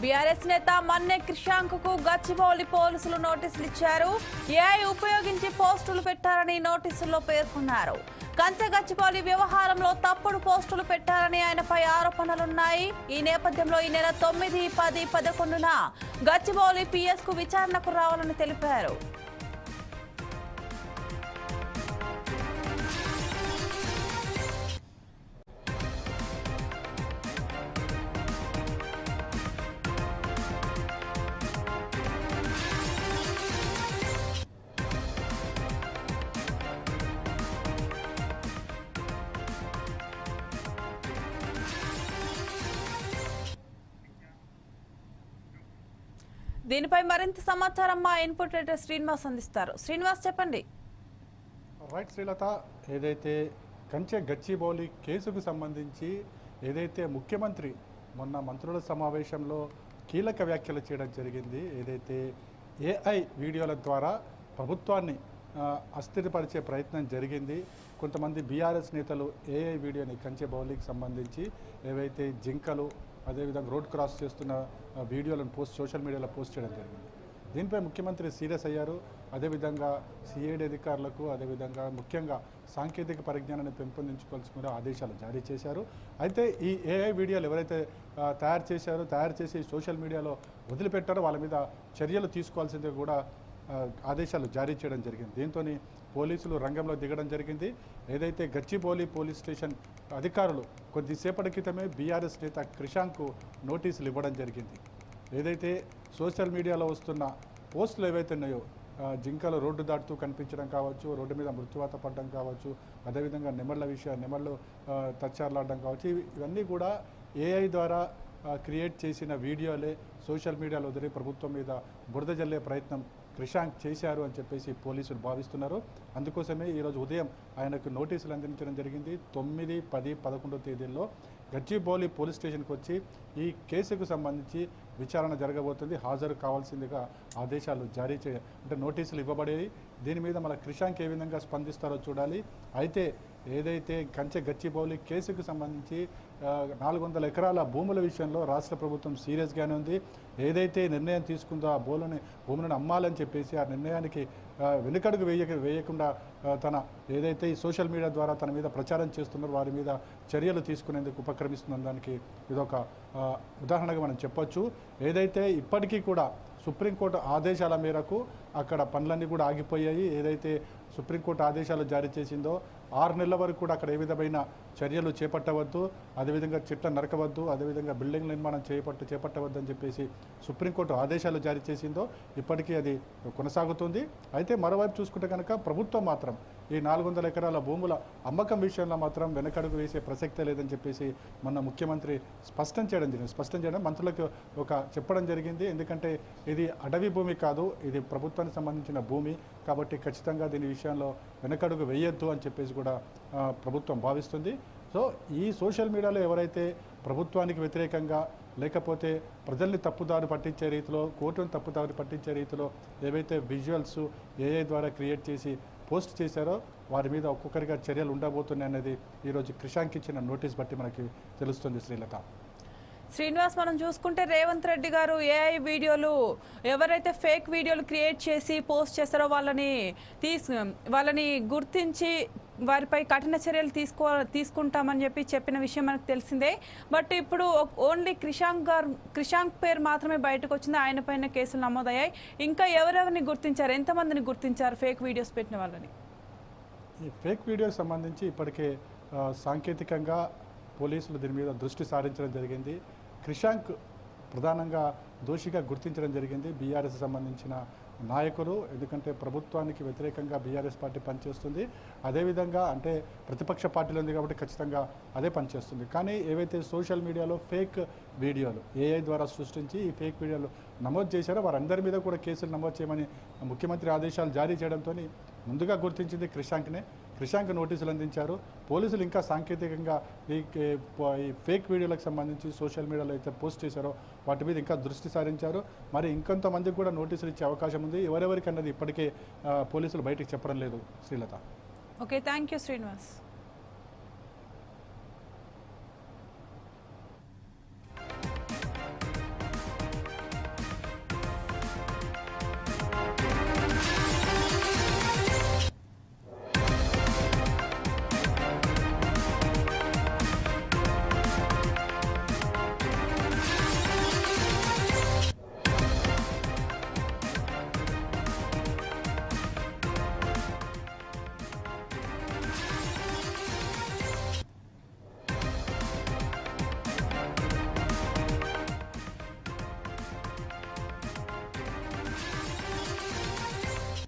BRS నేత మన్నె క్రిషాంక్కు గచ్చిబౌలి పోలీసులు నోటీసులు ఇచ్చారు. ఏఐ ఉపయోగించి పోస్టులు పెట్టారని నోటీసుల్లో పేర్కొన్నారు. కంచె గచ్చిబౌలి వ్యవహారంలో తప్పుడు పోస్టులు పెట్టారని ఆయనపై ఆరోపణలున్నాయి. ఈ నేపథ్యంలో ఈ నెల తొమ్మిది పది పదకొండున గచ్చిబౌలి పిఎస్కు విచారణకు రావాలని తెలిపారు. దీనిపై మరింత సమాచారం మా ఇన్పుట్ ఎడిటర్ శ్రీనివాస్ అందిస్తారు. శ్రీనివాస్ చెప్పండి. రైట్ శ్రీలత ఏదైతే కంచె గచ్చిబౌలి కేసుకు సంబంధించి ఏదైతే ముఖ్యమంత్రి మొన్న మంత్రుల సమావేశంలో కీలక వ్యాఖ్యలు చేయడం జరిగింది ఏదైతే ఏఐ వీడియోల ద్వారా ప్రభుత్వాన్ని అస్థిరపరిచే ప్రయత్నం జరిగింది. కొంతమంది బీఆర్ఎస్ నేతలు ఏఐ వీడియోని కంచె బౌలికి సంబంధించి ఏవైతే జింకలు అదేవిధంగా రోడ్ క్రాస్ చేస్తున్న వీడియోలను పోస్ట్ సోషల్ మీడియాలో పోస్ట్ చేయడం జరిగింది. దీనిపై ముఖ్యమంత్రి సీరియస్ అయ్యారు. అదేవిధంగా సిఐడి అధికారులకు అదేవిధంగా ముఖ్యంగా సాంకేతిక పరిజ్ఞానాన్ని పెంపొందించుకోవాల్సిన ఆదేశాలు జారీ చేశారు. అయితే ఈ ఏఐ వీడియోలు ఎవరైతే తయారు చేశారో తయారు చేసి సోషల్ మీడియాలో వదిలిపెట్టారో వాళ్ళ మీద చర్యలు తీసుకోవాల్సింది కూడా ఆదేశాలు జారీ చేయడం జరిగింది. దీంతో పోలీసులు రంగంలో దిగడం జరిగింది. ఏదైతే గచ్చిబౌలి పోలీస్ స్టేషన్ అధికారులు కొద్దిసేపటి క్రితమే బీఆర్ఎస్ నేత క్రిషాంక్కు నోటీసులు ఇవ్వడం జరిగింది. ఏదైతే సోషల్ మీడియాలో వస్తున్న పోస్టులు ఏవైతే ఉన్నాయో జింకలు రోడ్డు దాటుతూ కనిపించడం కావచ్చు రోడ్డు మీద మృత్యువాత పడడం కావచ్చు అదేవిధంగా నెమళ్ళ విషయ నెమళ్ళు ఆ, తచ్చార్లాడడం కావచ్చు ఇవన్నీ కూడా ఏఐ ద్వారా క్రియేట్ చేసిన వీడియోలే సోషల్ మీడియాలో వదిలి ప్రభుత్వం మీద బురద జల్లే ప్రయత్నం క్రిషాంక్ చేశారు అని చెప్పేసి పోలీసులు భావిస్తున్నారు. అందుకోసమే ఈరోజు ఉదయం ఆయనకు నోటీసులు అందించడం జరిగింది. తొమ్మిది పది పదకొండో తేదీల్లో గచ్చిబౌలి పోలీస్ స్టేషన్కి వచ్చి ఈ కేసుకు సంబంధించి విచారణ జరగబోతుంది. హాజరు కావాల్సిందిగా ఆదేశాలు జారీ చేయ అంటే నోటీసులు ఇవ్వబడేవి. దీని మీద మన క్రిషాంక్ ఏ విధంగా స్పందిస్తారో చూడాలి. అయితే ఏదైతే కంచె గచ్చిబౌలి కేసుకు సంబంధించి నాలుగు వందల ఎకరాల భూముల విషయంలో రాష్ట్ర ప్రభుత్వం సీరియస్గానే ఉంది. ఏదైతే నిర్ణయం తీసుకుందో ఆ భూములని భూములను అమ్మాలని చెప్పేసి ఆ నిర్ణయానికి వెనుకడుగు వేయక వేయకుండా తన ఏదైతే ఈ సోషల్ మీడియా ద్వారా తన మీద ప్రచారం చేస్తున్నారో వారి మీద చర్యలు తీసుకునేందుకు ఉపక్రమిస్తున్న దానికి ఇదొక ఉదాహరణగా మనం చెప్పొచ్చు. ఏదైతే ఇప్పటికీ కూడా సుప్రీంకోర్టు ఆదేశాల మేరకు అక్కడ పనులన్నీ కూడా ఆగిపోయాయి. ఏదైతే సుప్రీంకోర్టు ఆదేశాలు జారీ చేసిందో ఆరు నెలల వరకు కూడా అక్కడ ఏ విధమైన చర్యలు చేపట్టవద్దు. అదేవిధంగా చెట్ల నరకవద్దు. అదేవిధంగా బిల్డింగ్ నిర్మాణం చేపట్టు చేపట్టవద్దు అని చెప్పేసి సుప్రీంకోర్టు ఆదేశాలు జారీ చేసిందో ఇప్పటికీ అది కొనసాగుతుంది. అయితే మరోవైపు చూసుకుంటే కనుక ప్రభుత్వం మాత్రం ఈ నాలుగు వందల ఎకరాల భూముల అమ్మకం విషయంలో మాత్రం వెనకడుగు వేసే ప్రసక్తే లేదని చెప్పేసి మొన్న ముఖ్యమంత్రి స్పష్టం చేయడం జరిగింది. స్పష్టం చేయడం మంత్రులకు ఒక చెప్పడం జరిగింది. ఎందుకంటే ఇది అడవి భూమి కాదు. ఇది ప్రభుత్వానికి సంబంధించిన భూమి కాబట్టి ఖచ్చితంగా దీని విషయంలో వెనకడుగు వేయొద్దు అని చెప్పేసి కూడా ప్రభుత్వం భావిస్తుంది. సో ఈ సోషల్ మీడియాలో ఎవరైతే ప్రభుత్వానికి వ్యతిరేకంగా లేకపోతే ప్రజల్ని తప్పుదారి పట్టించే రీతిలో కోర్టును తప్పుదారి పట్టించే రీతిలో ఏవైతే విజువల్స్ ఏఐ ద్వారా క్రియేట్ చేసి పోస్ట్ చేశారో వారి మీద ఒక్కొక్కరిగా చర్యలు ఉండబోతున్నాయి అనేది ఈరోజు క్రిషాంక్ ఇచ్చిన నోటీస్ బట్టి మనకి తెలుస్తుంది శ్రీలత. శ్రీనివాస్ మనం చూసుకుంటే రేవంత్ రెడ్డి గారు ఏఐ వీడియోలు ఎవరైతే ఫేక్ వీడియోలు క్రియేట్ చేసి పోస్ట్ చేస్తారో వాళ్ళని తీసు వాళ్ళని గుర్తించి వారిపై కఠిన చర్యలు తీసుకో తీసుకుంటామని చెప్పి చెప్పిన విషయం మనకు తెలిసిందే. బట్ ఇప్పుడు ఓన్లీ క్రిషాంక్ గారు క్రిషాంక్ పేరు మాత్రమే బయటకు వచ్చింది. ఆయన పైన కేసులు నమోదయ్యాయి. ఇంకా ఎవరెవరిని గుర్తించారు? ఎంతమందిని గుర్తించారు ఫేక్ వీడియోస్ పెట్టిన వాళ్ళని? ఈ ఫేక్ వీడియోకి సంబంధించి ఇప్పటికే సాంకేతికంగా పోలీసులు దీని మీద దృష్టి సారించడం జరిగింది. క్రిషాంక్ ప్రధానంగా దోషిగా గుర్తించడం జరిగింది. బీఆర్ఎస్ సంబంధించిన నాయకులు ఎందుకంటే ప్రభుత్వానికి వ్యతిరేకంగా బీఆర్ఎస్ పార్టీ పనిచేస్తుంది. అదేవిధంగా అంటే ప్రతిపక్ష పార్టీలు ఉంది కాబట్టి ఖచ్చితంగా అదే పనిచేస్తుంది. కానీ ఏవైతే సోషల్ మీడియాలో ఫేక్ వీడియోలు ఏఐ ద్వారా సృష్టించి ఈ ఫేక్ వీడియోలు నమోదు చేశారో వారందరి మీద కూడా కేసులు నమోదు చేయమని ముఖ్యమంత్రి ఆదేశాలు జారీ చేయడంతో ముందుగా గుర్తించింది క్రిషాంక్నే క్రిషాంక్ నోటీసులు అందించారు. పోలీసులు ఇంకా సాంకేతికంగా ఈ ఈ ఫేక్ వీడియోలకు సంబంధించి సోషల్ మీడియాలో అయితే పోస్ట్ చేశారో వాటి మీద ఇంకా దృష్టి సారించారు. మరి ఇంకొంతమందికి కూడా నోటీసులు ఇచ్చే అవకాశం ఉంది. ఎవరెవరికి అన్నది ఇప్పటికే పోలీసులు బయటకు చెప్పడం లేదు. Srilatha. Okay thank you Srinivas